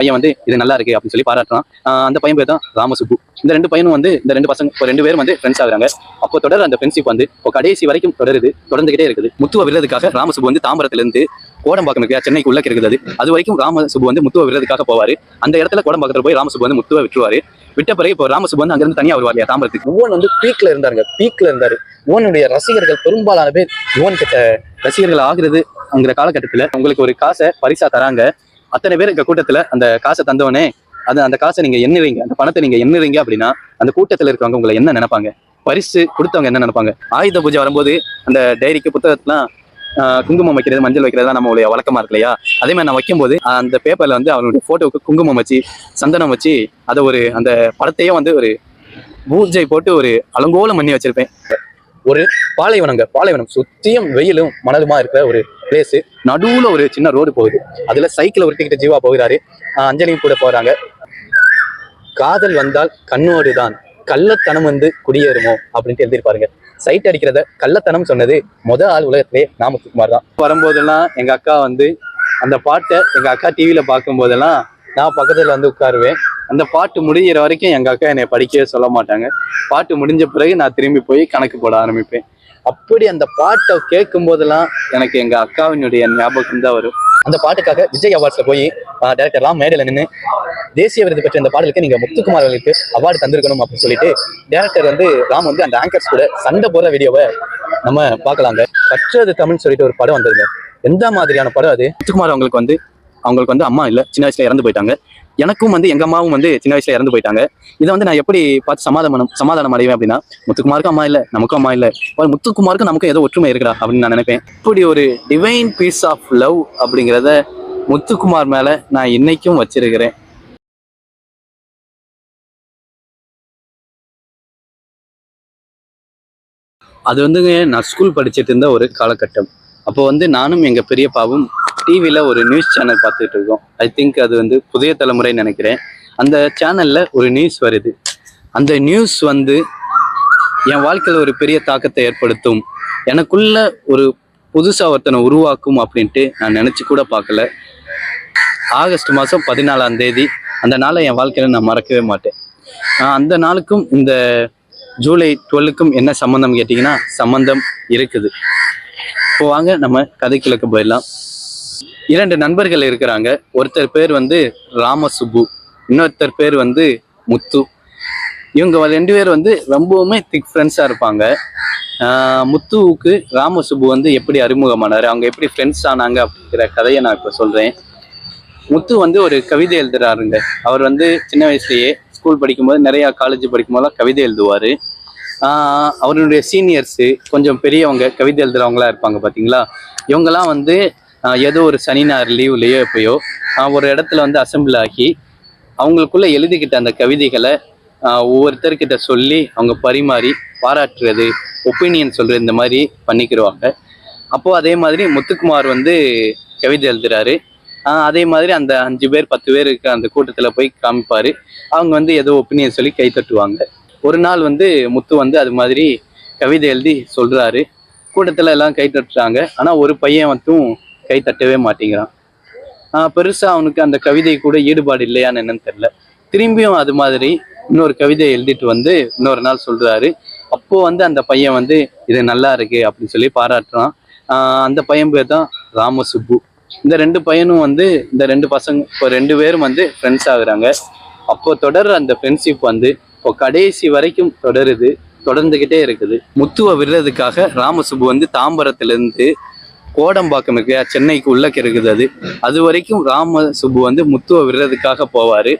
பையன் வந்து இது நல்லா இருக்கு அப்படின்னு சொல்லி பாராட்டுறான். அந்த பையன் பேர் தான் ராமசுப்பு. இந்த ரெண்டு பையனும் வந்து இந்த ரெண்டு பசங்க இப்போ ரெண்டு பேரும் வந்து ஃப்ரெண்ட்ஸ் ஆகுறாங்க. அப்போ தொடர் அந்த ஃப்ரெண்ட்ஷிப் வந்து இப்போ கடைசி வரைக்கும் தொடருது தொடர்ந்துகிட்டே இருக்குது. முத்துவ விருதுக்காக ராமசுப்பு வந்து தாம்பரத்திலிருந்து கோடம்பாக்கம் இருக்கு சென்னைக்கு உள்ள இருக்குது அது வரைக்கும் ராமசுப்பு வந்து முத்துவ விருதுக்காக போவாரு. அந்த இடத்துல கோடம்பாக்கத்துல போய் ராமசுப்பு வந்து முத்துவ விட்டுருவாரு விட்ட பிறகு இப்போ ராமசுப்பு வந்து அங்கிருந்து தனியா வருவார் இல்லையா தாம்பரத்துக்கு? யுவன் வந்து பீக்ல இருந்தாருங்க பீக்ல இருந்தாரு. யுவனுடைய ரசிகர்கள் பெரும்பாலான பேர் யுவன் கிட்ட ரசிகர்கள் ஆகுறது அங்கிற காலகட்டத்துல உங்களுக்கு ஒரு காசை பரிசா தராங்க. அத்தனை பேர் இருக்க கூட்டத்துல அந்த காசை தந்தவனே அது அந்த காசை நீங்க எண்ணுறீங்க அந்த பணத்தை நீங்க எண்ணுறீங்க அப்படின்னா அந்த கூட்டத்துல இருக்கவங்க உங்களை என்ன நினைப்பாங்க? பரிசு கொடுத்தவங்க என்ன நினைப்பாங்க? ஆயுத பூஜை வரும்போது அந்த டைரிக்கு புத்தகத்தெல்லாம் குங்குமம் வைக்கிறது மஞ்சள் வைக்கிறது நம்மளுடைய வழக்கமா இருக்கு இல்லையா? அதே மாதிரி நான் வைக்கும்போது அந்த பேப்பர்ல வந்து அவனுடைய போட்டோவுக்கு குங்குமம் வச்சு சந்தனம் வச்சு அதை ஒரு அந்த படத்தையே வந்து ஒரு பூஜை போட்டு ஒரு அலங்கோலம் பண்ணி வச்சிருப்பேன். ஒரு பாலைவனங்க பாலைவனம் சுத்தியும் வெயிலும் மணலுமா இருக்கிற ஒரு பிளேஸ் நடுவுல ஒரு சின்ன ரோடு போகுது. அதுல சைக்கிள் ஒருத்திக்கிட்ட ஜீவா போகிறாரு. ஆஹ் அஞ்சலியும் கூட போறாங்க. காதல் வந்தால் கண்ணோடு தான். கள்ளத்தனம் வந்து குடியேறுமோ அப்படின்ட்டு எழுதியிருப்பாருங்க. சைட் அடிக்கிறத கள்ளத்தனம் சொன்னது முத ஆள் உலகத்திலே நாமத்துக்குமார் தான். வரும்போதெல்லாம் எங்க அக்கா வந்து அந்த பாட்டை எங்க அக்கா டிவியில பார்க்கும் போதெல்லாம் நான் பக்கத்துல வந்து உட்காருவேன். அந்த பாட்டு முடிகிற வரைக்கும் எங்கள் அக்கா என்னை படிக்கவே சொல்ல மாட்டாங்க. பாட்டு முடிஞ்ச பிறகு நான் திரும்பி போய் கணக்கு போட ஆரம்பிப்பேன். அப்படி அந்த பாட்டை கேட்கும் போதெல்லாம் எனக்கு எங்கள் அக்காவினுடைய ஞாபகம் தான் வரும். அந்த பாட்டுக்காக விஜய் அவார்ட்ஸில் போய் டேரக்டர்லாம் மேடையில் நின்று தேசிய விருது பெற்ற இந்த பாடலுக்கு நீங்கள் முத்துக்குமார் அவர்களுக்கு அவார்டு தந்திருக்கணும் அப்படின்னு சொல்லிட்டு டேரக்டர் வந்து ராம் வந்து அந்த ஆங்கர்ஸ் கூட சண்டை போடுற வீடியோவை நம்ம பார்க்கலாங்க. கற்றது தமிழ் சொல்லிட்டு ஒரு படம் வந்திருங்க எந்த மாதிரியான படம் அது? முத்துக்குமார் அவங்களுக்கு வந்து அவங்களுக்கு வந்து அம்மா இல்லை சின்ன வயசுல இறந்து போயிட்டாங்க. எனக்கும் வந்து எங்க அம்மாவும் வந்து சின்ன வயசுல இறந்து போயிட்டாங்க. இதை வந்து நான் எப்படி பார்த்து சமாதானம் சமாதானம் அடைவேன் அப்படின்னா முத்துக்குமாருக்கும் அம்மா இல்லை நமக்கும் அம்மா இல்லை. முத்துக்குமாருக்கும் நமக்கும் ஏதோ ஒற்றுமை இருக்குடா அப்படின்னு நான் நினைப்பேன். இப்படி ஒரு டிவைன் பீஸ் ஆஃப் லவ் அப்படிங்கிறத முத்துக்குமார் மேல நான் இன்னைக்கும் வச்சிருக்கிறேன். அது வந்துங்க நான் ஸ்கூல் படிச்சுட்டு இருந்த ஒரு காலகட்டம். அப்போ வந்து நானும் எங்கள் பெரியப்பாவும் டிவியில் ஒரு நியூஸ் சேனல் பார்த்துட்டு இருக்கோம் ஐ திங்க் அது வந்து புதிய தலைமுறைன்னு நினைக்கிறேன். அந்த சேனலில் ஒரு நியூஸ் வருது. அந்த நியூஸ் வந்து என் வாழ்க்கையில் ஒரு பெரிய தாக்கத்தை ஏற்படுத்தும். எனக்குள்ள ஒரு புதுசாக ஒருத்தனை உருவாக்கும் அப்படின்ட்டு நான் நினச்சி கூட பார்க்கல. ஆகஸ்ட் மாதம் பதினாலாம் தேதி. அந்த நாளை என் வாழ்க்கையில் நான் மறக்கவே மாட்டேன். அந்த நாளுக்கும் இந்த ஜூலை டுவெல்லுக்கும் என்ன சம்மந்தம் கேட்டிங்கன்னா சம்மந்தம் இருக்குது. இப்போ வாங்க நம்ம கதைக்கிழக்கு போயிடலாம். இரண்டு நண்பர்கள் இருக்கிறாங்க. ஒருத்தர் பேர் வந்து ராமசுப்பு இன்னொருத்தர் பேர் வந்து முத்து. இவங்க ரெண்டு பேர் வந்து ரொம்பவுமே திக் ஃப்ரெண்ட்ஸாக இருப்பாங்க. முத்துவுக்கு ராமசுப்பு வந்து எப்படி அறிமுகமானார் அவங்க எப்படி ஃப்ரெண்ட்ஸ் ஆனாங்க அப்படிங்கிற கதையை நான் இப்போ சொல்கிறேன் முத்து வந்து ஒரு கவிதை எழுதுறாருங்க. அவர் வந்து சின்ன வயசுலேயே ஸ்கூல் படிக்கும்போது நிறையா காலேஜ் படிக்கும்போதெல்லாம் கவிதை எழுதுவார். அவருடைய சீனியர்ஸு கொஞ்சம் பெரியவங்க கவிதை எழுதுகிறவங்களாம் இருப்பாங்க பார்த்தீங்களா இவங்கெல்லாம் வந்து ஏதோ ஒரு சனி ஞாயிறு லீவ்லையோ எப்பயோ ஒரு இடத்துல வந்து அசம்பிள் ஆகி அவங்களுக்குள்ளே எழுதிக்கிட்ட அந்த கவிதைகளை ஒவ்வொருத்தர்கிட்ட சொல்லி அவங்க பரிமாறி பாராட்டுறது ஒப்பீனியன் சொல்கிறது இந்த மாதிரி பண்ணிக்கிடுவாங்க அப்போது அதே மாதிரி முத்துக்குமார் வந்து கவிதை எழுதுறாரு. அதே மாதிரி அந்த அஞ்சு பேர் பத்து பேர் இருக்க அந்த கூட்டத்தில் போய் காமிப்பார். அவங்க வந்து ஏதோ ஒப்பீனியன் சொல்லி கை தட்டுவாங்க. ஒரு நாள் வந்து முத்து வந்து அது மாதிரி கவிதை எழுதி சொல்கிறாரு கூட்டத்தில் எல்லாம் கை தட்டுறாங்க. ஆனால் ஒரு பையன் மட்டும் கை தட்டவே மாட்டேங்கிறான். பெருசா அவனுக்கு அந்த கவிதை கூட ஈடுபாடு இல்லையான்னு என்னன்னு தெரியல. திரும்பியும் அது மாதிரி இன்னொரு கவிதையை எழுதிட்டு வந்து இன்னொரு நாள் சொல்றாரு. அப்போ வந்து அந்த பையன் வந்து இது நல்லா இருக்கு அப்படின்னு சொல்லி பாராட்டுறான். அந்த பையன் பேர் தான் ராமசுப்பு இந்த ரெண்டு பையனும் வந்து இந்த ரெண்டு பசங்க இப்போ ரெண்டு பேரும் வந்து ஃப்ரெண்ட்ஸ் ஆகுறாங்க. அப்போ தொடர்ற அந்த ஃப்ரெண்ட்ஷிப் வந்து இப்போ கடைசி வரைக்கும் தொடருது தொடர்ந்துகிட்டே இருக்குது. முத்துவ விடுறதுக்காக ராமசுப்பு வந்து தாம்பரத்திலிருந்து கோடம்பாக்கம் இருக்கு. சென்னைக்கு உள்ளக்க இருக்குது அது. அது வரைக்கும் ராமசுப்பு வந்து முத்துவை விடுறதுக்காக போவார்.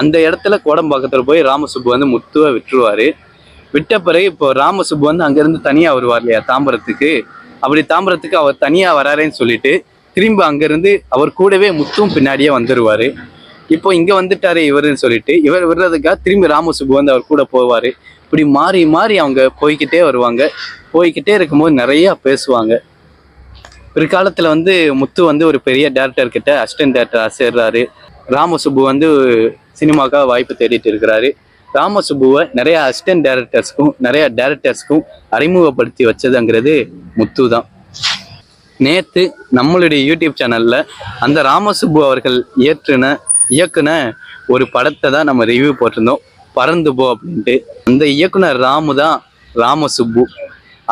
அந்த இடத்துல கோடம்பாக்கத்தில் போய் ராமசுப்பு வந்து முத்துவை விட்டுருவாரு. விட்ட பிறகு இப்போ ராமசுப்பு வந்து அங்கேருந்து தனியாக வருவார் இல்லையா தாம்பரத்துக்கு. அப்படி தாம்பரத்துக்கு அவர் தனியாக வராருன்னு சொல்லிட்டு திரும்ப அங்கேருந்து அவர் கூடவே முத்தும் பின்னாடியே வந்துடுவார் இப்போ இங்கே வந்துட்டாரு இவருன்னு சொல்லிட்டு இவர் விடுறதுக்காக திரும்பி ராமசுப்பு வந்து அவர் கூட போவார். இப்படி மாறி மாறி அவங்க போய்கிட்டே வருவாங்க. போய்கிட்டே இருக்கும்போது நிறையா பேசுவாங்க. பிற்காலத்தில் வந்து முத்து வந்து ஒரு பெரிய டேரக்டர் கிட்ட அசிஸ்டன்ட் டேரக்டர் சேர்றாரு. ராமசுப்பு வந்து சினிமாக்காக வாய்ப்பு தேடிட்டு இருக்கிறாரு. ராமசுப்புவை நிறைய அசிஸ்டன்ட் டேரக்டர்ஸ்க்கும் நிறைய டேரக்டர்ஸ்க்கும் அறிமுகப்படுத்தி வச்சதுங்கிறது முத்து தான் நேற்று நம்மளுடைய யூடியூப் சேனலில் அந்த ராமசுப்பு அவர்கள் இயற்றின இயக்குன ஒரு படத்தை தான் நம்ம ரிவ்யூ போட்டிருந்தோம். பறந்து போ அப்படின்ட்டு. அந்த இயக்குனர் ராமு தான் ராமசுப்பு.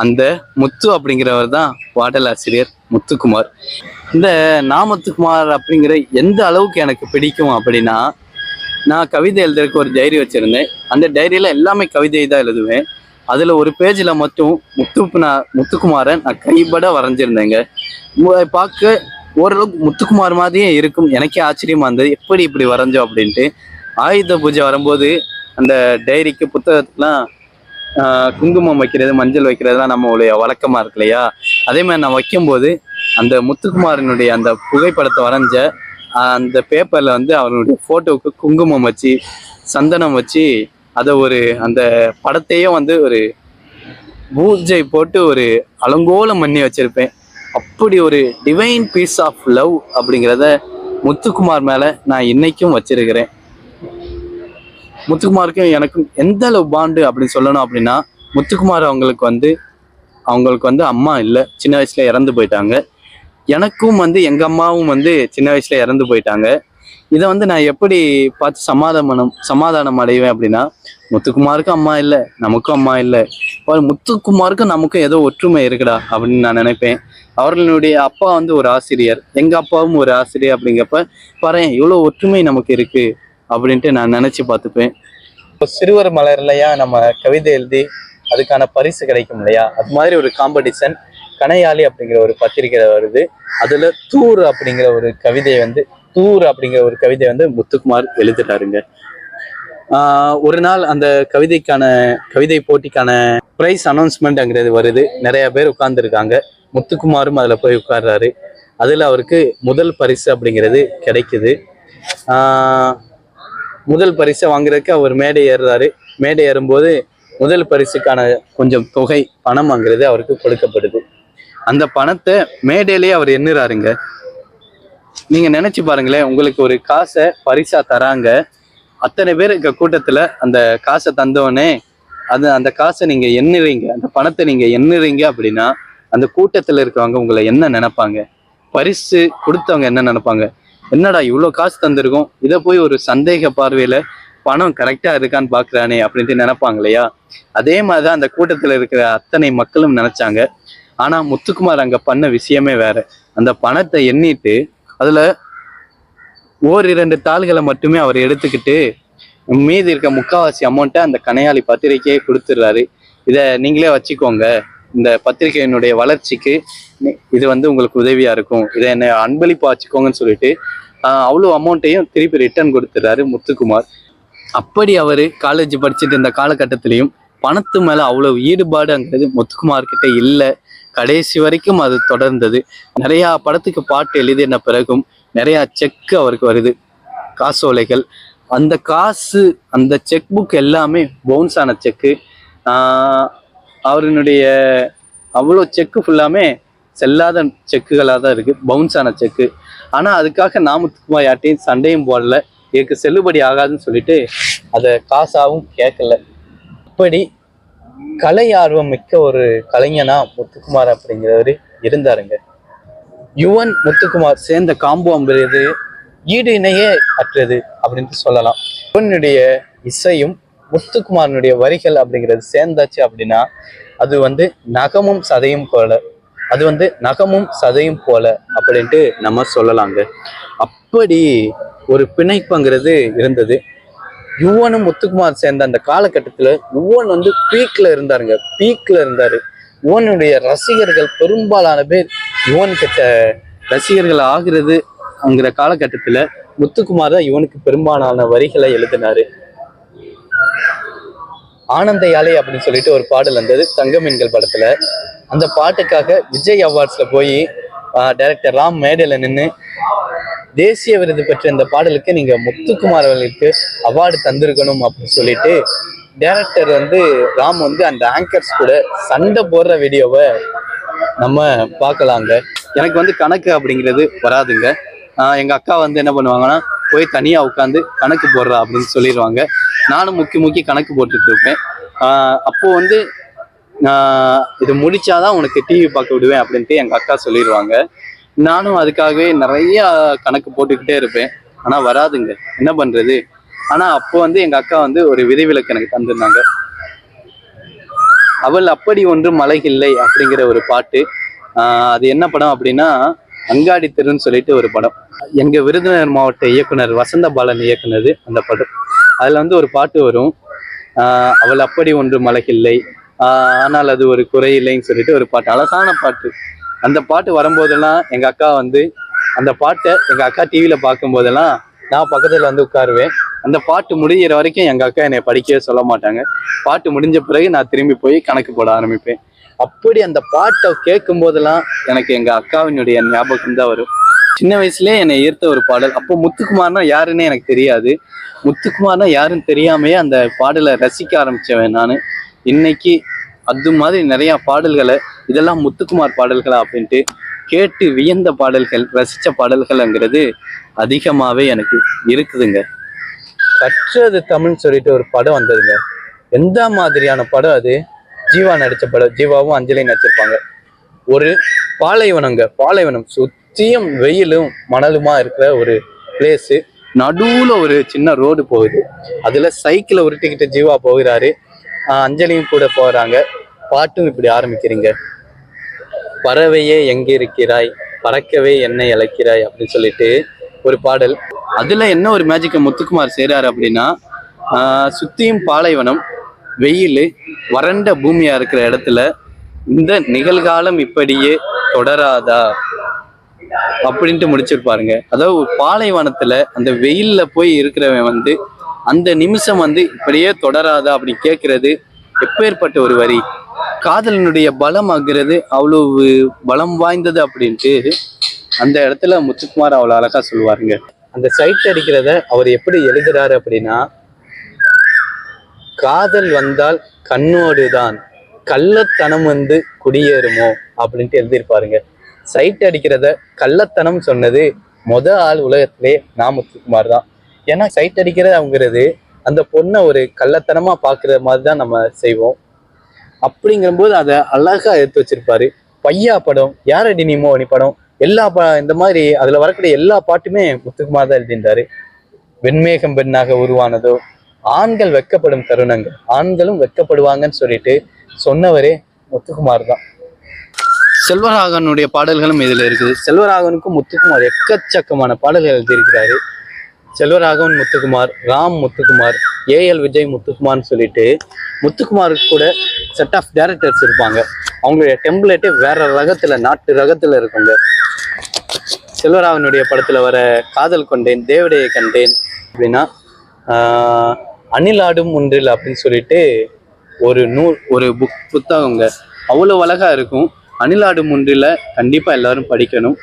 அந்த முத்து அப்படிங்கிறவர் தான் பாடலாசிரியர். முத்துக்குமார். இந்த நாமத்துக்குமார் அப்படிங்கிற எந்த அளவுக்கு எனக்கு பிடிக்கும் அப்படின்னா நான் கவிதை எழுதுறதுக்கு ஒரு டைரி வச்சுருந்தேன். அந்த டைரியில் எல்லாமே கவிதை தான் எழுதுவேன். அதில் ஒரு பேஜில் மட்டும் முத்து நான் முத்துக்குமாரை நான் கைப்பட வரைஞ்சிருந்தேங்க. பார்க்க ஓரளவுக்கு முத்துக்குமார் மாதிரியே இருக்கும். எனக்கே ஆச்சரியமா இருந்தது. எப்படி இப்படி வரைஞ்சோம் அப்படின்ட்டு. ஆயுத பூஜை வரும்போது அந்த டைரிக்கு புத்தகத்துக்குலாம் குங்குமம் வைக்கிறது மஞ்சள் வைக்கிறதுலாம் நம்மளுடைய வழக்கமாக இருக்கு இல்லையா? அதே மாதிரி நான் வைக்கும்போது அந்த முத்துக்குமாரனுடைய அந்த புகைப்படத்தை வரைஞ்ச அந்த பேப்பரில் வந்து அவனுடைய ஃபோட்டோவுக்கு குங்குமம் வச்சு சந்தனம் வச்சு அதை ஒரு அந்த படத்தையே வந்து ஒரு பூஜை போட்டு ஒரு அலங்கோலம் பண்ணி வச்சுருப்பேன். அப்படி ஒரு டிவைன் பீஸ் ஆஃப் லவ் அப்படிங்கிறத முத்துக்குமார் மேலே நான் இன்னைக்கும் வச்சிருக்கிறேன். முத்துக்குமாருக்கும் எனக்கும் எந்த அளவு பாண்டு அப்படின்னு சொல்லணும் அப்படின்னா முத்துக்குமார் அவங்களுக்கு வந்து அவங்களுக்கு வந்து அம்மா இல்லை சின்ன வயசுல இறந்து போயிட்டாங்க. எனக்கும் வந்து எங்க அம்மாவும் வந்து சின்ன வயசுல இறந்து போயிட்டாங்க. இதை வந்து நான் எப்படி பார்த்து சமாதானம் சமாதானம் அடைவேன் அப்படின்னா முத்துக்குமாருக்கும் அம்மா இல்லை நமக்கும் அம்மா இல்லை. முத்துக்குமாருக்கும் நமக்கும் ஏதோ ஒற்றுமை இருக்குடா அப்படின்னு நான் நினைப்பேன். அவர்களுடைய அப்பா வந்து ஒரு ஆசிரியர் எங்க அப்பாவும் ஒரு ஆசிரியர் அப்படிங்கிறப்ப பாரு இவ்வளோ ஒற்றுமை நமக்கு இருக்கு அப்படின்ட்டு நான் நினைச்சு பார்த்துப்பேன். இப்போ சிறுவர் மலர்லையா நம்ம கவிதை எழுதி அதுக்கான பரிசு கிடைக்கும் இல்லையா? அது மாதிரி ஒரு காம்படிஷன் கனையாளி அப்படிங்கிற ஒரு பத்திரிகை வருது. அதுல தூர் அப்படிங்கிற ஒரு கவிதை வந்து தூர் அப்படிங்கிற ஒரு கவிதை வந்து முத்துக்குமார் எழுதிட்டாருங்க. ஆஹ் ஒரு நாள் அந்த கவிதைக்கான கவிதை போட்டிக்கான ப்ரைஸ் அனௌன்ஸ்மெண்ட்ங்கிறது வருது. நிறைய பேர் உட்கார்ந்துருக்காங்க. முத்துக்குமாரும் அதில் போய் உட்கார்றாரு. அதில் அவருக்கு முதல் பரிசு அப்படிங்கிறது கிடைக்குது. முதல் பரிசை வாங்குறதுக்கு அவர் மேடை ஏறுறாரு. மேடை ஏறும்போது முதல் பரிசுக்கான கொஞ்சம் தொகை பணம் வாங்குறது அவருக்கு கொடுக்கப்படுது. அந்த பணத்தை மேடையிலேயே அவர் எண்ணுறாருங்க. நீங்க நினைச்சு பாருங்களேன் உங்களுக்கு ஒரு காசை பரிசா தராங்க. அத்தனை பேர் இருக்க கூட்டத்துல அந்த காசை தந்தவொடனே அது அந்த காசை நீங்க எண்ணுறீங்க அந்த பணத்தை நீங்க எண்ணுறீங்க அப்படின்னா அந்த கூட்டத்துல இருக்கவங்க உங்களை என்ன நினைப்பாங்க? பரிசு கொடுத்தவங்க என்ன நினைப்பாங்க? என்னடா இவ்வளோ காசு தந்திருக்கோம்? இதை போய் ஒரு சந்தேக பார்வையில பணம் கரெக்டா இருக்கான்னு பாக்குறானே அப்படின்ட்டு நினைப்பாங்க இல்லையா அதே மாதிரிதான் அந்த கூட்டத்துல இருக்கிற அத்தனை மக்களும் நினைச்சாங்க. ஆனா முத்துக்குமார் அங்க பண்ண விஷயமே வேற. அந்த பணத்தை எண்ணிட்டு அதுல ஓர் இரண்டு தாள்களை மட்டுமே அவர் எடுத்துக்கிட்டு மீதி இருக்க முக்காவாசி அமௌண்ட்டை அந்த கனையாளி பத்திரிக்கையே கொடுத்துடுறாரு. இதை நீங்களே வச்சுக்கோங்க. இந்த பத்திரிகையினுடைய வளர்ச்சிக்கு இது வந்து உங்களுக்கு உதவியா இருக்கும். இதை என்ன அன்பளிப்பா வச்சுக்கோங்கன்னு சொல்லிட்டு அவ்வளோ அமௌண்ட்டையும் திருப்பி ரிட்டர்ன் கொடுத்துட்றாரு முத்துக்குமார். அப்படி அவர் காலேஜ் படிச்சுட்டு இருந்த காலகட்டத்திலையும் பணத்து மேலே அவ்வளோ ஈடுபாடுங்கிறது முத்துக்குமார் முத்துக்குமார்கிட்ட இல்லை. கடைசி வரைக்கும் அது தொடர்ந்தது. நிறையா படத்துக்கு பாட்டு எழுதின பிறகும் நிறையா செக்கு அவருக்கு வருது. காசோலைகள் அந்த காசு அந்த செக் புக் எல்லாமே பவுன்ஸ் ஆன செக்கு அவருடைய அவ்வளோ செக்கு ஃபுல்லாமே செல்லாத செக்குகளாக தான் இருக்குது பவுன்ஸ் ஆன செக்கு ஆனால் அதுக்காக நாமத்துக்குமார் யார்ட்டையும் சண்டையும் போடல. இதுக்கு செல்லுபடி ஆகாதுன்னு சொல்லிட்டு அதை காசாகவும் கேட்கல. அப்படி கலை ஆர்வம் மிக்க ஒரு கலைஞனா முத்துக்குமார் அப்படிங்கிறவர் இருந்தாருங்க. யுவன் முத்துக்குமார் சேர்ந்த காம்போங்கிறது ஈடு இணையே அற்றது அப்படின்ட்டு சொல்லலாம். யுவனுடைய இசையும் முத்துக்குமாரனுடைய வரிகள் அப்படிங்கிறது சேர்ந்தாச்சு அப்படின்னா அது வந்து நகமும் சதையும் போல. அது வந்து நகமும் சதையும் போல அப்படின்ட்டு நம்ம சொல்லலாங்க. அப்படி ஒரு பிணைப்புங்கிறது இருந்தது. யுவனும் முத்துக்குமார் சேர்ந்த அந்த காலகட்டத்தில் யுவன் வந்து பீக்கில் இருந்தாருங்க. பீக்கில் இருந்தார். யுவனுடைய ரசிகர்கள் பெரும்பாலான பேர் யுவன் கிட்ட ரசிகர்கள் ஆகிறது அங்கிற காலகட்டத்தில் முத்துக்குமார் தான் யுவனுக்கு பெரும்பாலான வரிகளை எழுதினாரு. ஆனந்த யாலை அப்படின்னு சொல்லிட்டு ஒரு பாடல் வந்தது. தங்கமீன்கள் படத்தில். அந்த பாட்டுக்காக விஜய் அவார்ட்ஸில் போய் டைரக்டர் ராம் மேடையில் நின்று தேசிய விருது பெற்ற இந்த பாடலுக்கு நீங்க முத்துக்குமார் அவர்களுக்கு அவார்டு தந்திருக்கணும் அப்படின்னு சொல்லிட்டு டேரக்டர் வந்து ராம் வந்து அந்த ஆங்கர்ஸ் கூட சண்டை போடுற வீடியோவை நம்ம பார்க்கலாங்க. எனக்கு வந்து கணக்கு அப்படிங்கிறது வராதுங்க. எங்க அக்கா வந்து என்ன பண்ணுவாங்கன்னா போய் தனியா உட்காந்து கணக்கு போடுறா அப்படின்னு சொல்லிடுவாங்க. நானும் முக்கி முக்கி கணக்கு போட்டுட்டு இருப்பேன். ஆஹ் அப்போ வந்து நான் இது முடிச்சாதான் உனக்கு டிவி பார்க்க விடுவேன் அப்படின்ட்டு எங்க அக்கா சொல்லிடுவாங்க. நானும் அதுக்காகவே நிறைய கணக்கு போட்டுக்கிட்டே இருப்பேன். ஆனா வராதுங்க. என்ன பண்றது? ஆனா அப்போ வந்து எங்க அக்கா வந்து ஒரு விதிவிலக்கு எனக்கு தந்திருந்தாங்க. அவள் அப்படி ஒன்று மலைகில்லை அப்படிங்கிற ஒரு பாட்டு. ஆஹ் அது என்ன படம் அப்படின்னா அங்காடி தெருன்னு சொல்லிட்டு ஒரு படம். எங்க விருதுநகர் மாவட்ட இயக்குனர் வசந்த பாலன் இயக்குனது அந்த படம். அதுல வந்து ஒரு பாட்டு வரும். ஆஹ் அவள் அப்படி ஒன்று மலகில்லை ஆஹ் ஆனால் அது ஒரு குறையில்லைன்னு சொல்லிட்டு ஒரு பாட்டு. அழகான பாட்டு. அந்த பாட்டு வரும்போதெல்லாம் எங்கள் அக்கா வந்து அந்த பாட்டை எங்கள் அக்கா டிவியில் பார்க்கும் போதெல்லாம் நான் பக்கத்தில் வந்து உட்காருவேன். அந்த பாட்டு முடிகிற வரைக்கும் எங்கள் அக்கா என்னை படிக்கவே சொல்ல மாட்டாங்க. பாட்டு முடிஞ்ச பிறகு நான் திரும்பி போய் கணக்கு போட ஆரம்பிப்பேன். அப்படி அந்த பாட்டை கேட்கும் போதெல்லாம் எனக்கு எங்கள் அக்காவினுடைய ஞாபகம் தான் வரும். சின்ன வயசுலேயே என்னை ஈர்த்த ஒரு பாடல். அப்போ முத்துக்குமார்னா யாருன்னு எனக்கு தெரியாது. முத்துக்குமார்னா யாருன்னு தெரியாமையே அந்த பாடலை ரசிக்க ஆரம்பித்தவன் நான். இன்னைக்கு அது மாதிரி நிறையா பாடல்களை இதெல்லாம் முத்துக்குமார் பாடல்களா அப்படின்ட்டு கேட்டு வியந்த பாடல்கள் ரசித்த பாடல்கள்ங்கிறது அதிகமாகவே எனக்கு இருக்குதுங்க. கற்றது தமிழ்னு சொல்லிட்டு ஒரு படம் வந்ததுங்க. எந்த மாதிரியான படம் அது? ஜீவா நடித்த படம். ஜீவாவும் அஞ்சலியும் நடிச்சிருப்பாங்க. ஒரு பாலைவனங்க. பாலைவனம் சுத்தியும் வெயிலும் மணலுமா இருக்கிற ஒரு பிளேஸு நடுவில் ஒரு சின்ன ரோடு போகுது. அதில் சைக்கிளை உருட்டிக்கிட்டு ஜீவா போகிறாரு. அஞ்சலியும் கூட போகிறாங்க பாட்டும் இப்படி ஆரம்பிக்கிறீங்க. பறவையே எங்க இருக்கிறாய் பறக்கவே என்னை இழைக்கிறாய் அப்படின்னு சொல்லிட்டு ஒரு பாடல். அதுல என்ன ஒரு மேஜிக்கை முத்துக்குமார் செய்றாரு அப்படின்னா சுற்றியும் சுத்தியும் பாலைவனம் வெயில் வறண்ட பூமியா இருக்கிற இடத்துல இந்த நிகழ்காலம் இப்படியே தொடராதா? அப்படின்ட்டு முடிச்சிருப்பாருங்க. அதாவது பாலைவனத்தில் பாலைவனத்துல அந்த வெயில்ல போய் இருக்கிறவன் வந்து அந்த நிமிஷம் வந்து இப்படியே தொடராதா அப்படி கேட்கறது எப்பேற்பட்ட ஒரு வரி. காதலினுடைய பலம் ஆகிறது அவ்வளவு பலம் வாய்ந்தது அப்படின்ட்டு அந்த இடத்துல முத்துக்குமார் அவ்வளோ அழகா சொல்லுவாருங்க. அந்த சைட் அடிக்கிறத அவர் எப்படி எழுதுறாரு அப்படின்னா காதல் வந்தால் கண்ணோடுதான் கள்ளத்தனம் வந்து குடியேறுமோ? அப்படின்ட்டு எழுதியிருப்பாருங்க. சைட் அடிக்கிறத கள்ளத்தனம் சொன்னது மொத ஆள் உலகத்திலே நான் முத்துக்குமார் தான். ஏன்னா சைட் அடிக்கிறதுங்கிறது அந்த பொண்ணை ஒரு கள்ளத்தனமா பாக்குற மாதிரி தான் நம்ம செய்வோம். அப்படிங்கும்போது அதை அழகா எடுத்து வச்சிருப்பாரு. பையா படம் யாரடி நீ மோனி படம் எல்லா ப இந்த மாதிரி அதுல வரக்கூடிய எல்லா பாட்டுமே முத்துக்குமார் தான் எழுதியிருந்தாரு. வெண்மேகம் பெண்ணாக உருவானதோ ஆண்கள் வெட்கப்படும் தருணங்கள் ஆண்களும் வெட்கப்படுவாங்கன்னு சொல்லிட்டு சொன்னவரே முத்துக்குமார் தான். செல்வராகனுடைய பாடல்களும் இதுல இருக்குது. செல்வராகனுக்கும் முத்துக்குமார் எக்கச்சக்கமான பாடல்கள் எழுதியிருக்கிறாரு. செல்வராகவன் முத்துக்குமார் ராம் முத்துக்குமார் ஏஎல் விஜய் முத்துக்குமார்னு சொல்லிட்டு முத்துக்குமாருக்கு கூட செட் ஆஃப் டேரக்டர்ஸ் இருப்பாங்க. அவங்களுடைய டெம்ப்ளேட்டே வேற ரகத்தில் நாட்டு ரகத்தில் இருக்குங்க. செல்வராகவனுடைய படத்தில் வர காதல் கொண்டேன் தேவடையை கண்டேன் அப்படின்னா அணிலாடும் ஒன்றில் அப்படின்னு சொல்லிட்டு ஒரு நூல் ஒரு புக் புத்தகங்க. அவ்வளோ அழகாக இருக்கும். அணிலாடும் ஒன்றில் கண்டிப்பாக எல்லாரும் படிக்கணும்.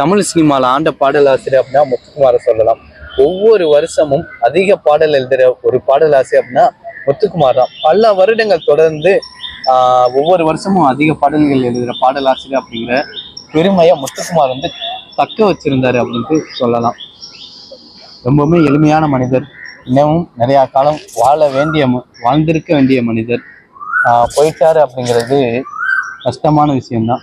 தமிழ் சினிமாவில் ஆண்ட பாடலாசிரியர் அப்படின்னா முத்துக்குமாரை சொல்லலாம். ஒவ்வொரு வருஷமும் அதிக பாடல் எழுதுகிற ஒரு பாடலாசிரியர் அப்படின்னா முத்துக்குமார் தான். பல வருடங்கள் தொடர்ந்து ஒவ்வொரு வருஷமும் அதிக பாடல்கள் எழுதுகிற பாடலாசிரியர் அப்படிங்கிற பெருமையை முத்துக்குமார் வந்து தக்க வச்சிருந்தாரு அப்படின்ட்டு சொல்லலாம். ரொம்பவுமே எளிமையான மனிதர். இன்னமும் நிறையா காலம் வாழ வேண்டிய ம- வாழ்ந்திருக்க வேண்டிய மனிதர். போயிட்டாரு அப்படிங்கிறது கஷ்டமான விஷயம்தான்.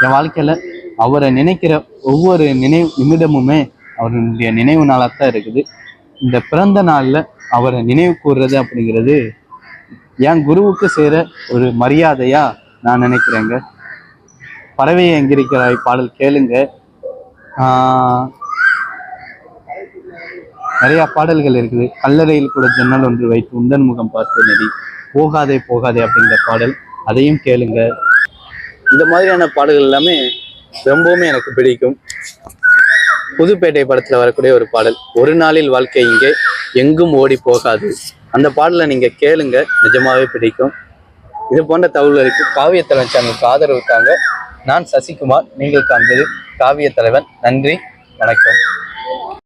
என் வாழ்க்கையில அவரை நினைக்கிற ஒவ்வொரு நினைவு நிமிடமுமே அவருடைய நினைவு நாளாக தான் இருக்குது. இந்த பிறந்த நாள்ல அவரை நினைவு கூறுறது அப்படிங்கிறது என் குருவுக்கு சேர ஒரு மரியாதையா நான் நினைக்கிறேங்க. பறவை எங்கிருக்கிறாய் பாடல் கேளுங்க. ஆஹ் நிறைய பாடல்கள் இருக்குது. கல்லறையில் கூட ஜன்னல் ஒன்று வைத்து உந்தன் முகம் பார்த்து நெறி போகாதே போகாதே அப்படிங்கிற பாடல். அதையும் கேளுங்க. இந்த மாதிரியான பாடல்கள் எல்லாமே ரொம்பவுமே எனக்கு பிடிக்கும். புதுப்பேட்டை படத்தில் வரக்கூடிய ஒரு பாடல் ஒரு நாளில் வாழ்க்கை இங்கே எங்கும் ஓடி போகாது. அந்த பாடலை நீங்கள் கேளுங்க நிஜமாகவே பிடிக்கும். இது போன்ற தகவல்களுக்கு காவிய தலைவன் சேனலுக்கு ஆதரவு தாங்க நான் சசிகுமார் நீங்கள் காண்பது காவிய தலைவன். நன்றி வணக்கம்.